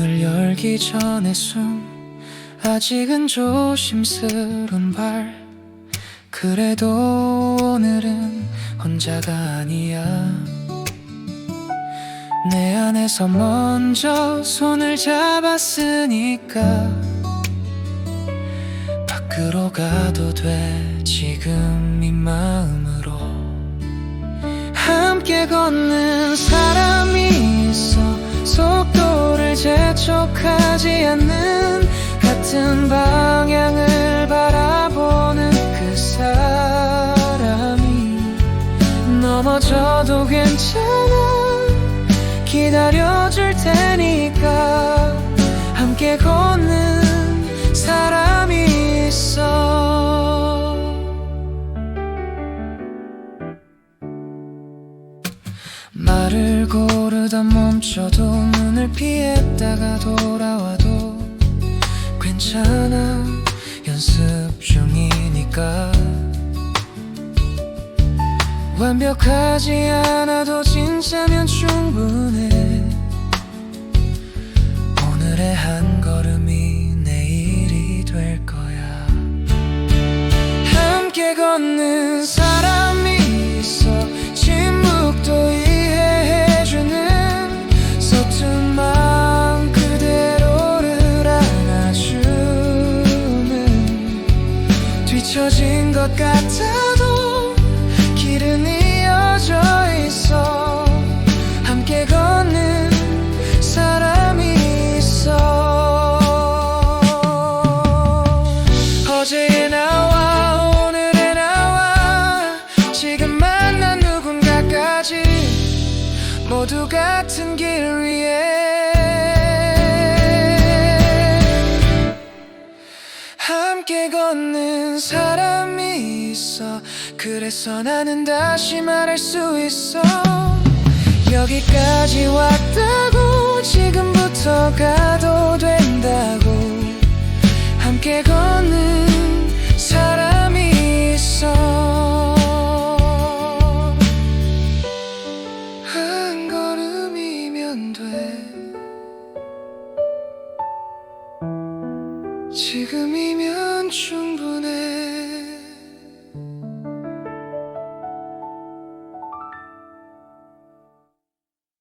가기 전에 숨. 아직은 조심스런 발. 그래도 오늘은 혼자가 아니야. 내 안에서 먼저 손을 잡았으니까. 밖으로 가도 돼 지금 이 마음으로. 함께 걷는 재촉하지 않는 같은 방향을 바라보는 그 사람이 넘어져도 괜찮아. 기다려줄 테니까 함께 걷 말을 고르다 멈춰도 눈을 피했다가 돌아와도 괜찮아. 연습 중이니까. 완벽하지 않아도 진짜면 충분해. 오늘의 한 걸음이 내일이 될 거야. 함께 걷는 사 것 같아도 길은 이어져 있어. 함께 걷는 사람이 있어. 어제의 나와 오늘의 나와 지금 만난 누군가까지 모두 같은 길 위에 함께 걷는 사람이 있어. 그래서 나는 다시 말할 수 있어. 여기까지 왔다고 지금부터 가 지금이면 충분해.